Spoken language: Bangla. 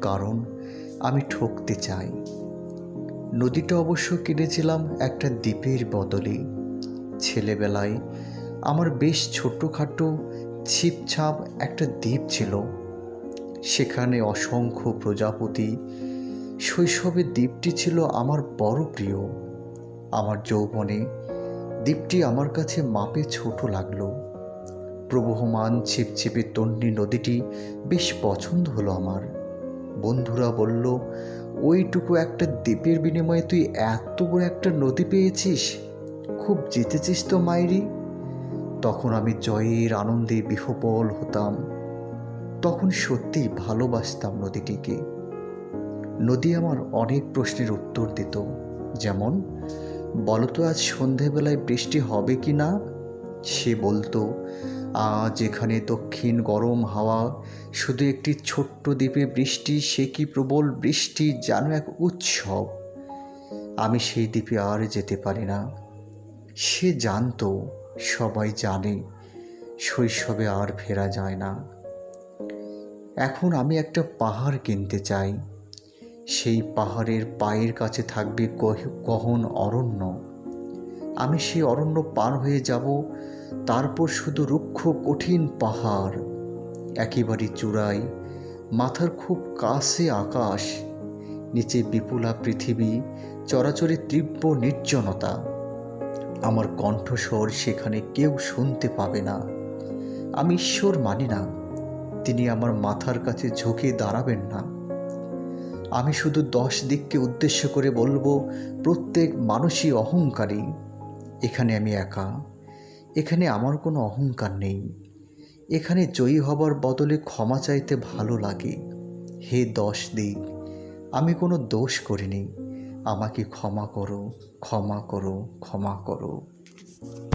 কারণ আমি ঠকতে চাই। নদীটা অবশ্য কিনেছিলাম একটা দ্বীপের বদলে। ছেলেবেলায় আমার বেশ ছোটোখাটো ছিপছাপ একটা দ্বীপ ছিল। সেখানে অসংখ্য প্রজাপতি। শৈশবে দ্বীপটি ছিল আমার বড় প্রিয়। আমার যৌবনে দ্বীপটি আমার কাছে মাপে ছোট লাগল। প্রবহমান ছিপছিপে তন্ডি নদীটি বেশ পছন্দ হলো আমার। বন্ধুরা বলল, ওইটুকু একটা দ্বীপের বিনিময়ে তুই এত বড় একটা নদী পেয়েছিস? খুব জিতেছিস তো মাইরি? তখন আমি জয়ের আনন্দে বিহবল হতাম। তখন সত্যিই ভালোবাসতাম নদীটিকে। নদী আমার অনেক প্রশ্নের উত্তর দিত, যেমন, বলতো আজ সন্ধেবেলায় বৃষ্টি হবে কি না? সে বলতো আজ এখানে দক্ষিণ গরম হাওয়া। শুধু একটি ছোট্ট দ্বীপে বৃষ্টি, সে কি প্রবল বৃষ্টি, যেন এক উৎসব। আমি সেই দ্বীপে আর যেতে পারি না। সে জানতো, সবাই জানে, শৈশবে আর ফেরা যায় না। এখন আমি একটা পাহাড় কিনতে চাই। সেই পাহাড়ের পায়ের কাছে থাকবে গহ- গহন অরণ্য। আমি সেই অরণ্য পার হয়ে যাব, তারপর শুধু রুক্ষ কঠিন পাহাড়, একেবারে চূড়ায়, মাথার খুব কাছে আকাশ, নিচে বিপুলা পৃথিবী, চরাচরে তীব্র নির্জনতা। আমার কণ্ঠস্বর সেখানে কেউ শুনতে পাবে না। আমি ঈশ্বর মানি না, তিনি আমার মাথার কাছে ঝুঁকে দাঁড়াবেন না। আমি শুধু দশ দিককে উদ্দেশ্য করে বলব, প্রত্যেক মানুষই অহংকারী। এখানে আমি একা। এখানে আমার কোনো অহংকার নেই। এখানে জয়ী হবার বদলে ক্ষমা চাইতে ভালো লাগে। হে দশ দিক, আমি কোনো দোষ করিনি। আমাকে ক্ষমা করো ক্ষমা করো ক্ষমা করো।